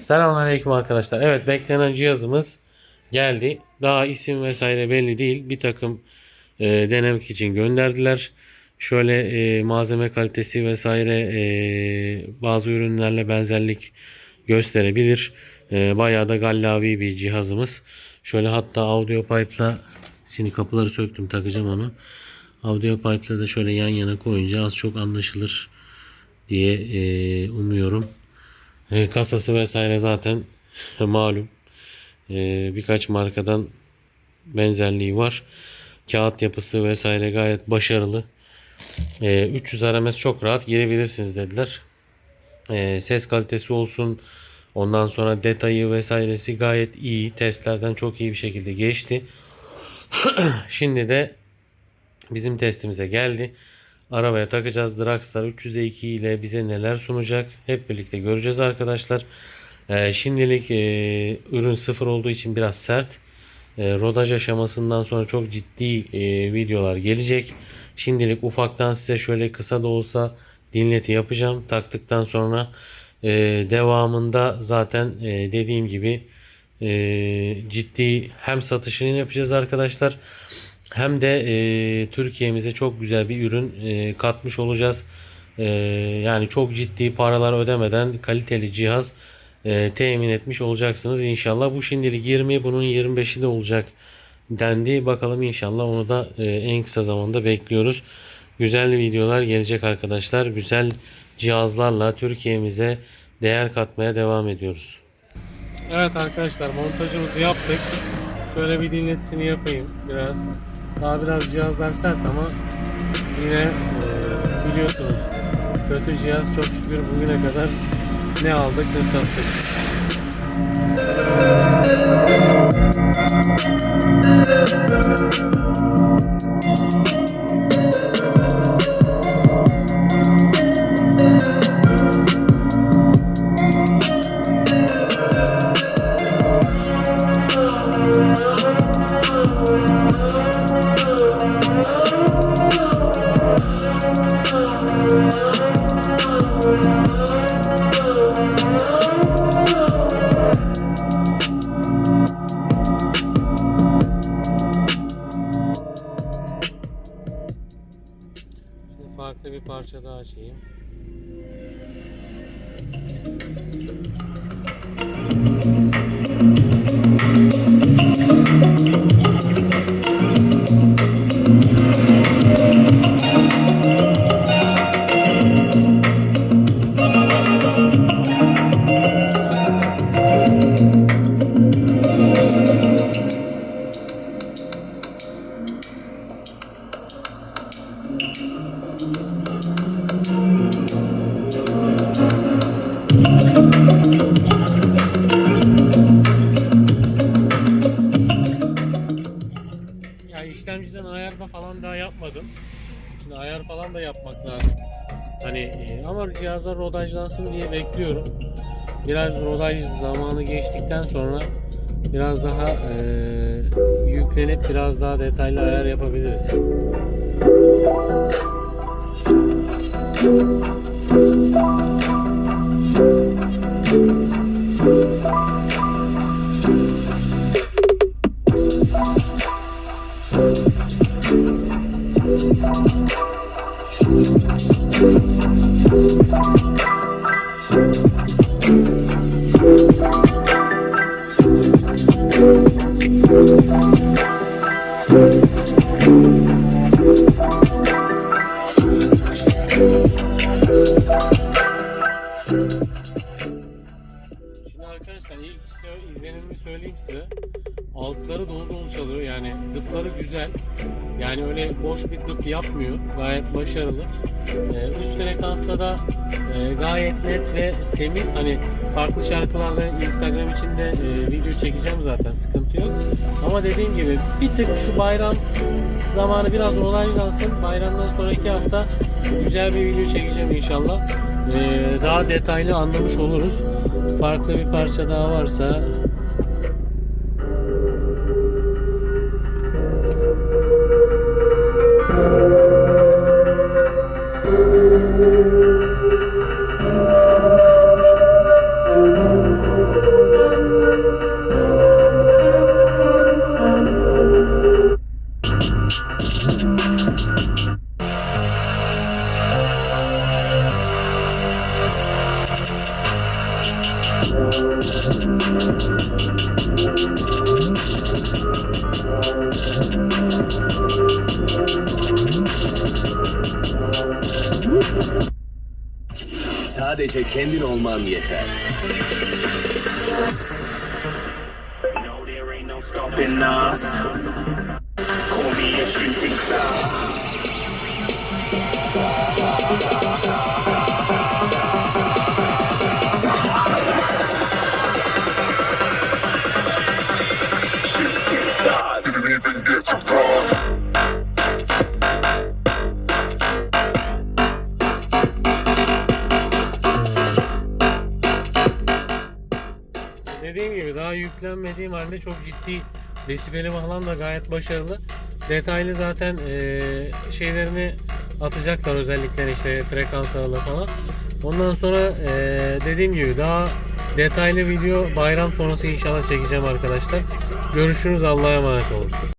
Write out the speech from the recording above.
Selamünaleyküm arkadaşlar. Evet beklenen cihazımız geldi. Daha isim vesaire belli değil. Bir takım e, denemek için gönderdiler. Şöyle e, malzeme kalitesi vesaire e, bazı ürünlerle benzerlik gösterebilir. E, bayağı da gallavi bir cihazımız. Şöyle hatta audio pipe'la şimdi kapıları söktüm takacağım onu. Audio pipe'la da şöyle yan yana koyunca az çok anlaşılır diye e, umuyorum. E, kasası vesaire zaten malum. E, birkaç markadan benzerliği var. Kağıt yapısı vesaire gayet başarılı. E, 300 RMS çok rahat girebilirsiniz dediler. E, ses kalitesi olsun. Ondan sonra detayı vesairesi gayet iyi. Testlerden çok iyi bir şekilde geçti. Şimdi de bizim testimize geldi. Arabaya takacağız. Dragstar 302 ile bize neler sunacak hep birlikte göreceğiz arkadaşlar. Ee, şimdilik e, ürün sıfır olduğu için biraz sert. E, rodaj aşamasından sonra çok ciddi e, videolar gelecek. Şimdilik ufaktan size şöyle kısa da olsa dinleti yapacağım. Taktıktan sonra e, devamında zaten e, dediğim gibi e, ciddi hem satışını yapacağız arkadaşlar hem de e, Türkiye'mize çok güzel bir ürün e, katmış olacağız. E, yani çok ciddi paralar ödemeden kaliteli cihaz e, temin etmiş olacaksınız inşallah. Bu şimdilik 20 bunun 25'i de olacak dendi. Bakalım inşallah onu da e, en kısa zamanda bekliyoruz. Güzel videolar gelecek arkadaşlar. Güzel cihazlarla Türkiye'mize değer katmaya devam ediyoruz. Evet arkadaşlar montajımızı yaptık. Şöyle bir dinletisini yapayım biraz. Daha biraz cihazlar sert ama yine e, biliyorsunuz kötü cihaz çok şükür bugüne kadar ne aldık ne sattık. Şimdi bir parça daha açayım. İşlemciden ayarda falan daha yapmadım. Şimdi ayar falan da yapmak lazım. Hani e, ama cihazlar rodajlansın diye bekliyorum. Biraz rodaj zamanı geçtikten sonra biraz daha e, yüklenip biraz daha detaylı ayar yapabiliriz. Şimdi yani dıpları güzel. Yani öyle boş bir dıp yapmıyor. Gayet başarılı. Ee, üst frekansta da e, gayet net ve temiz. Hani farklı şarkılarla Instagram için de e, video çekeceğim zaten sıkıntı yok. Ama dediğim gibi bir tık şu bayram zamanı biraz olaylansın. Bayramdan sonraki hafta güzel bir video çekeceğim inşallah. Ee, daha detaylı anlamış oluruz. Farklı bir parça daha varsa Sadece kendin olman yeter. Stopping. Dediğim gibi daha yüklenmediğim halde çok ciddi desibeli falan da gayet başarılı. Detaylı zaten eee, şeylerini atacaklar özellikle işte frekans aralığı falan. Ondan sonra eee, dediğim gibi daha detaylı video bayram sonrası inşallah çekeceğim arkadaşlar. Görüşürüz Allah'a emanet olun.